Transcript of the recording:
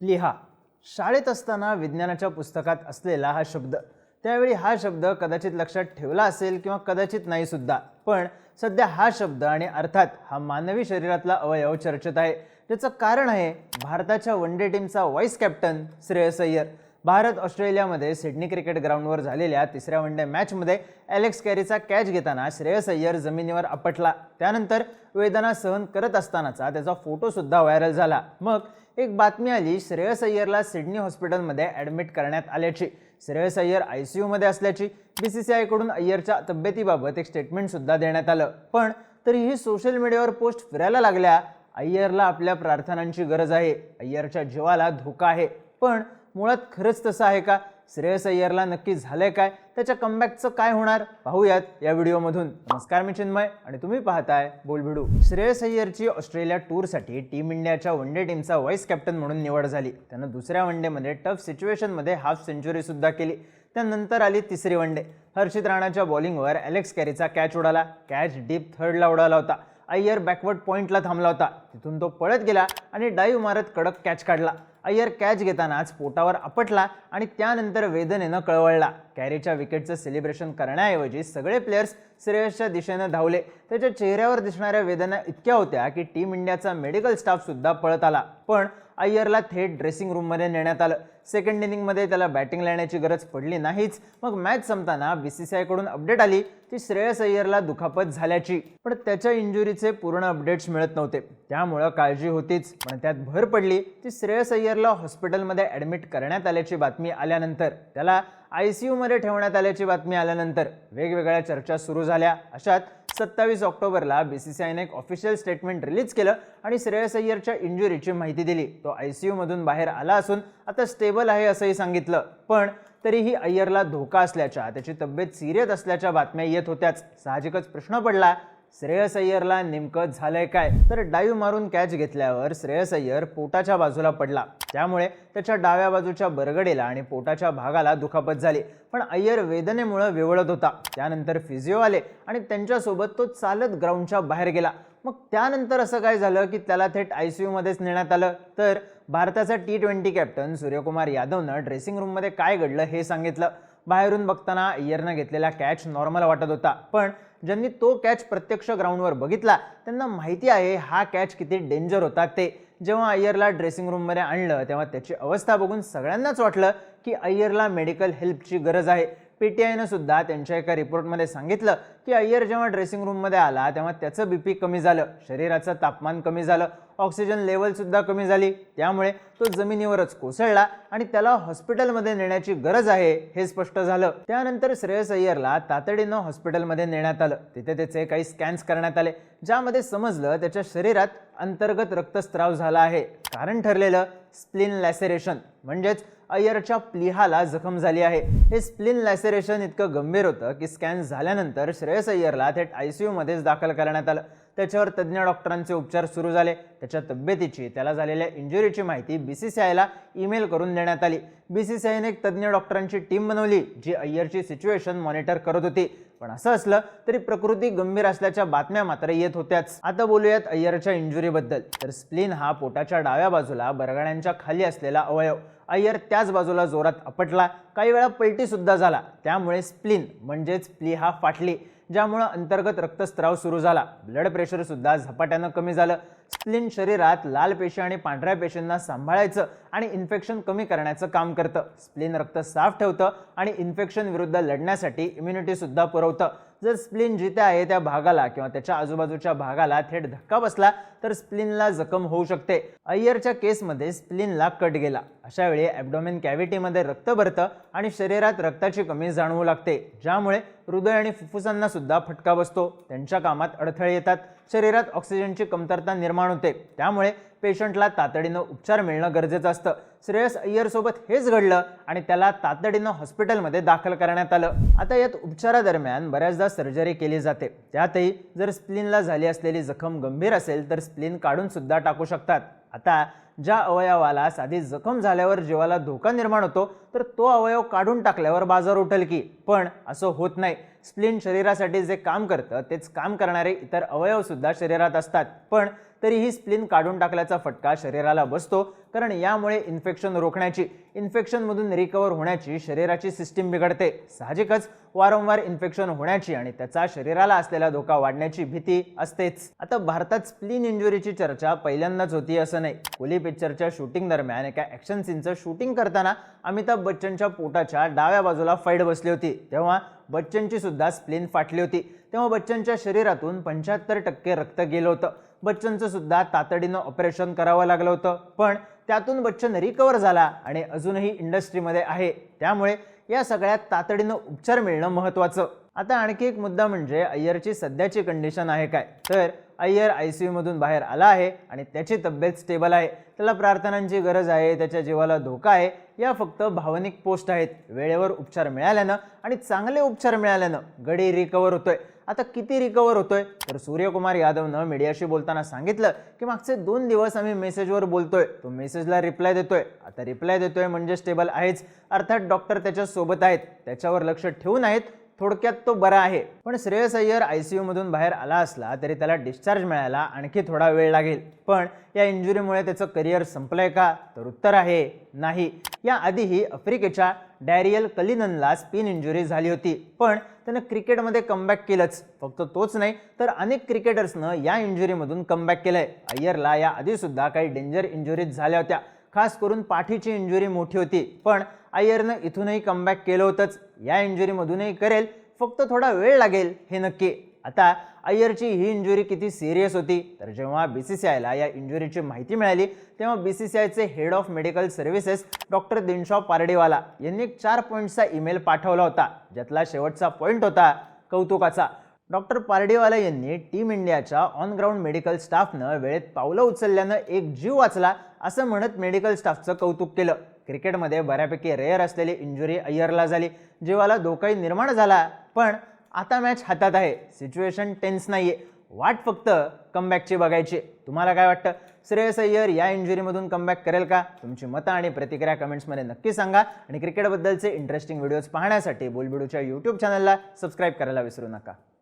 लिहा. शाळेत असताना विज्ञानाच्या पुस्तकात असलेला हा शब्द. त्यावेळी हा शब्द कदाचित लक्षात ठेवला असेल किंवा कदाचित नाही सुद्धा. पण सध्या हा शब्द आणि अर्थात हा मानवी शरीरातला अवयव चर्चेत आहे. त्याचं कारण आहे भारताच्या वन डे टीमचा व्हाईस कॅप्टन श्रेयस अय्यर. भारत ऑस्ट्रेलियामध्ये सिडनी क्रिकेट ग्राउंडवर झालेल्या तिसऱ्या वन डे मॅचमध्ये ॲलेक्स कॅरीचा कॅच घेताना श्रेयस अय्यर जमिनीवर आपटला. त्यानंतर वेदना सहन करत असतानाचा त्याचा फोटोसुद्धा व्हायरल झाला. मग एक बातमी आली श्रेयस अय्यरला सिडनी हॉस्पिटलमध्ये ॲडमिट करण्यात आल्याची. श्रेयस अय्यर आय सी यूमध्ये असल्याची. बी सी सी आयकडून अय्यरच्या तब्येतीबाबत एक स्टेटमेंटसुद्धा देण्यात आलं. पण तरीही सोशल मीडियावर पोस्ट फिरायला लागल्या अय्यरला आपल्या प्रार्थनांची गरज आहे. अय्यरच्या जीवाला धोका आहे. पण मुळात खरंच तसं आहे का? श्रेयस अय्यरला नक्की झालंय काय? त्याच्या कमबॅकचं काय होणार? पाहूयात या व्हिडिओमधून. नमस्कार मी चिन्मय आणि तुम्ही पाहताय बोलभिडू श्रेयस अय्यरची ऑस्ट्रेलिया टूरसाठी टीम इंडियाच्या वन डे टीमचा व्हाईस कॅप्टन म्हणून निवड झाली. त्यानं दुसऱ्या वन डेमध्ये टफ सिच्युएशनमध्ये हाफ सेंचुरी सुद्धा केली. त्यानंतर आली तिसरी वन डे हर्षित राणाच्या बॉलिंगवर ॲलेक्स कॅरीचा कॅच उडाला. कॅच डीप थर्डला उडाला होता. अय्यर बॅकवर्ड पॉईंटला थांबला होता. तिथून तो पळत गेला आणि डाईव्ह मारत कडक कॅच काढला. अय्यर कॅच घेतानाच पोटावर आपटला आणि त्यानंतर वेदनेनं कळवळला. कॅरीच्या विकेटचं सेलिब्रेशन करण्याऐवजी सगळे प्लेयर्स श्रेयसच्या दिशेनं धावले. त्याच्या चेहऱ्यावर दिसणाऱ्या वेदना इतक्या होत्या की टीम इंडियाचा मेडिकल स्टाफसुद्धा पळत आला. पण अय्यरला थेट ड्रेसिंग रूममध्ये नेण्यात आलं. सेकंड इनिंगमध्ये त्याला बॅटिंग लावण्याची गरज पडली नाहीच. मग मॅच संपताना बी सी सी आयकडून अपडेट आली ती श्रेयस अय्यरला दुखापत झाल्याची. पण त्याच्या इंजुरीचे पूर्ण अपडेट्स मिळत नव्हते. त्यामुळं काळजी होतीच. पण त्यात भर पडली ती श्रेयस अय्यरला हॉस्पिटलमध्ये ॲडमिट करण्यात आल्याची बातमी आल्यानंतर त्याला आय सी यूमध्ये ठेवण्यात आल्याची बातमी आल्यानंतर वेगवेगळ्या चर्चा सुरू झाल्या. अशात सत्तावीस ऑक्टोबरला बी सी सी आयने एक ऑफिशियल स्टेटमेंट रिलीज केलं आणि श्रेयस अय्यरच्या इंजुरीची माहिती दिली. तो आय सी यूमधून बाहेर आला असून आता स्टेबल आहे असंही सांगितलं. पण तरीही अय्यरला धोका असल्याच्या त्याची तब्येत सिरियस असल्याच्या बातम्या येत होत्याच. साहजिकच प्रश्न पडला श्रेयस अय्यरला नेमकं झालंय काय? तर डाईव्ह मारून कॅच घेतल्यावर श्रेयस अय्यर पोटाच्या बाजूला पडला. त्यामुळे त्याच्या डाव्या बाजूच्या बरगडेला आणि पोटाच्या भागाला दुखापत झाली. पण अय्यर वेदनेमुळे विवळत होता. त्यानंतर फिजिओ आले आणि त्यांच्यासोबत तो चालत ग्राउंडच्या बाहेर गेला. मग त्यानंतर असं काय झालं की त्याला थेट आय सी यूमध्येच नेण्यात आलं? तर भारताचा टी ट्वेंटी कॅप्टन सूर्यकुमार यादवनं ड्रेसिंग रूममध्ये काय घडलं हे सांगितलं. बाहेरून बघताना अय्यरनं घेतलेला कॅच नॉर्मल वाटत होता. पण ज्यांनी तो कॅच प्रत्यक्ष ग्राउंडवर बघितला त्यांना माहिती आहे हा कॅच किती डेंजर होता ते. जेव्हा अय्यरला ड्रेसिंग रूममध्ये आणलं तेव्हा त्याची अवस्था बघून सगळ्यांनाच वाटलं की अय्यरला मेडिकल हेल्पची गरज आहे. पी टी आयनं सुद्धा त्यांच्या एका रिपोर्टमध्ये सांगितलं की अय्यर जेव्हा ड्रेसिंग रूममध्ये आला तेव्हा त्याचं बीपी कमी झालं. शरीराचं तापमान कमी झालं. ऑक्सिजन लेवलसुद्धा कमी झाली. त्यामुळे तो जमिनीवरच कोसळला आणि त्याला हॉस्पिटलमध्ये नेण्याची गरज आहे हे स्पष्ट झालं. त्यानंतर श्रेयस अय्यरला तातडीनं हॉस्पिटलमध्ये नेण्यात आलं. तिथे त्याचे काही स्कॅन्स करण्यात आले ज्यामध्ये समजलं त्याच्या शरीरात अंतर्गत रक्तस्त्राव झाला आहे. कारण ठरलेलं स्प्लिन लॅसेरेशन म्हणजेच अय्यरच्या प्लिहाला जखम झाली आहे. हे स्प्लिन लॅसेरेशन इतकं गंभीर होतं की स्कॅन झाल्यानंतर श्रेयस अय्यरला थेट आय सी यूमध्येच दाखल करण्यात आलं. त्याच्यावर तज्ज्ञ डॉक्टरांचे उपचार सुरू झाले. त्याच्या तब्येतीची त्याला झालेल्या इंजुरीची माहिती बी सी सी आयला ईमेल करून देण्यात आली. बी सी सी आयने एक तज्ज्ञ डॉक्टरांची टीम बनवली जी अय्यरची सिच्युएशन मॉनिटर करत होती. पण असं असलं तरी प्रकृती गंभीर असल्याच्या बातम्या मात्र येत होत्याच. आता बोलूयात अय्यरच्या इंजुरीबद्दल तर स्प्लिन हा पोटाच्या डाव्या बाजूला बरगड्यांच्या खाली असलेला अवयव. अय्यर त्याच बाजूला जोरात आपटला. काही वेळा पलटी सुद्धा झाला. त्यामुळे स्प्लिन म्हणजेच प्ली हा फाटली. ज्यामुळं अंतर्गत रक्तस्त्राव सुरू झाला. ब्लड प्रेशरसुद्धा झपाट्यानं कमी झालं. स्प्लिन शरीरात लाल पेशी आणि पांढऱ्या पेशींना सांभाळायचं आणि इन्फेक्शन कमी करण्याचं काम करतं. स्प्लिन रक्त साफ ठेवतं आणि इन्फेक्शन विरुद्ध लढण्यासाठी इम्युनिटी सुद्धा पुरवतं. जर स्प्लिन जिथे आहे त्या भागाला किंवा त्याच्या आजूबाजूच्या भागाला थेट धक्का बसला तर स्प्लिनला जखम होऊ शकते. अय्यरच्या केसमध्ये स्प्लिनला कट गेला. अशा वेळी ॲबडोमेन कॅव्हिटीमध्ये रक्त भरतं आणि शरीरात रक्ताची कमी जाणवू लागते ज्यामुळे हृदय आणि फुफ्फुसांना सुद्धा फटका बसतो. त्यांच्या कामात अडथळे येतात. शरीरात ऑक्सिजनची कमतरता निर्माण होते. त्यामुळे पेशंटला तातडीनं उपचार मिळणं गरजेचं असतं. श्रेयस अय्यरसोबत हेच घडलं आणि त्याला तातडीनं हॉस्पिटलमध्ये दाखल करण्यात आलं. आता यात उपचारादरम्यान बऱ्याचदा सर्जरी केली जाते. त्यातही जर स्प्लिनला झाली असलेली जखम गंभीर असेल तर स्प्लिन काढून सुद्धा टाकू शकतात. आता ज्या अवयवाला साधी जखम झाल्यावर जीवाला धोका निर्माण होतो तर तो अवयव काढून टाकल्यावर बाजार उठल की. पण असं होत नाही. स्प्लिन शरीरासाठी जे काम करतं तेच काम करणारे इतर अवयवसुद्धा शरीरात असतात. पण तरीही स्प्लिन काढून टाकल्याचा फटका शरीराला बसतो कारण यामुळे इन्फेक्शन रोखण्याची इन्फेक्शनमधून रिकवर होण्याची शरीराची सिस्टीम बिघडते. साहजिकच वारंवार इन्फेक्शन होण्याची आणि त्याचा शरीराला असलेला धोका वाढण्याची भीती असतेच. आता भारतात स्प्लिन इंजुरीची चर्चा पहिल्यांदाच होती असं नाही. कोली पिक्चरच्या शूटिंग दरम्यान एका ॲक्शन सीनचं शूटिंग करताना अमिताभ बच्चनच्या पोटाच्या डाव्या बाजूला फाईड बसली होती. तेव्हा बच्चनची सुद्धा स्प्लेन फाटली होती. तेव्हा बच्चनच्या शरीरातून पंच्याहत्तर टक्के रक्त गेलं होतं. बच्चनचं सुद्धा तातडीनं ऑपरेशन करावं लागलं होतं. पण त्यातून बच्चन रिकवर झाला आणि अजूनही इंडस्ट्रीमध्ये आहे. त्यामुळे या सगळ्यात तातडीनं उपचार मिळणं महत्त्वाचं आता आणखी एक मुद्दा म्हणजे अय्यरची सध्याची कंडिशन आहे काय? तर अय्यर आय सी यूमधून बाहेर आला आहे आणि त्याची तब्येत स्टेबल आहे. त्याला प्रार्थनांची गरज आहे त्याच्या जीवाला धोका आहे. या फक्त भावनिक पोस्ट आहेत. वेळेवर उपचार मिळाल्यानं आणि चांगले उपचार मिळाल्यानं गडी रिकवर होतोय. आता किती रिकवर होतोय? तर सूर्यकुमार यादवनं मीडियाशी बोलताना सांगितलं की मागचे दोन दिवस आम्ही मेसेजवर बोलतोय. तो मेसेजला रिप्लाय देतोय. आता रिप्लाय देतोय म्हणजे स्टेबल आहेच. अर्थात डॉक्टर त्याच्या सोबत आहेत. त्याच्यावर लक्ष ठेवून आहेत. थोडक्यात तो बरा आहे. पण श्रेयस अय्यर आय सी यूमधून बाहेर आला असला तरी त्याला डिस्चार्ज मिळायला आणखी थोडा वेळ लागेल. पण या इंजुरीमुळे त्याचं करिअर संपलंय का? तर उत्तर आहे नाही. या आधीही आफ्रिकेच्या डॅरियल कलिननला स्पिन इंजुरी झाली होती. पण त्यानं क्रिकेटमध्ये कमबॅक केलंच. फक्त तोच नाही तर अनेक क्रिकेटर्सनं या इंजुरीमधून कमबॅक केलंय. अय्यरला या आधीसुद्धा काही डेंजर इंजुरीज झाल्या होत्या. खास करून पाठीची इंजुरी मोठी होती. पण अय्यरनं इथूनही कमबॅक केलं होतंच. या इंजुरीमधूनही करेल. फक्त थोडा वेळ लागेल हे नक्की. आता अय्यरची ही इंजुरी किती सिरियस होती? तर जेव्हा बी सी सी आयला या इंजुरीची माहिती मिळाली तेव्हा बी सी सी आयचे head of medical services doctor Dinshaw Pardiwala यांनी एक चार पॉईंटचा ईमेल पाठवला होता ज्यातला शेवटचा पॉईंट होता कौतुकाचा. डॉक्टर पारडीवाला यांनी टीम इंडियाच्या ऑन ग्राउंड मेडिकल स्टाफनं वेळेत पावलं उचलल्यानं एक जीव वाचला असं म्हणत मेडिकल स्टाफचं कौतुक केलं. क्रिकेटमध्ये बऱ्यापैकी रेअर असलेली इंजुरी अय्यरला झाली. जीवाला धोकाही निर्माण झाला पण आता मॅच हातात आहे. सिच्युएशन टेन्स नाही आहे वाट फक्त कमबॅकची बघायची. तुम्हाला काय वाटतं? श्रेयस अय्यर या इंजुरीमधून कमबॅक करेल का? तुमची मतं आणि प्रतिक्रिया कमेंट्समध्ये नक्की सांगा. आणि क्रिकेटबद्दलचे इंटरेस्टिंग व्हिडिओज पाहण्यासाठी बोलबिडूच्या यूट्यूब चॅनलला सबस्क्राईब करायला विसरू नका.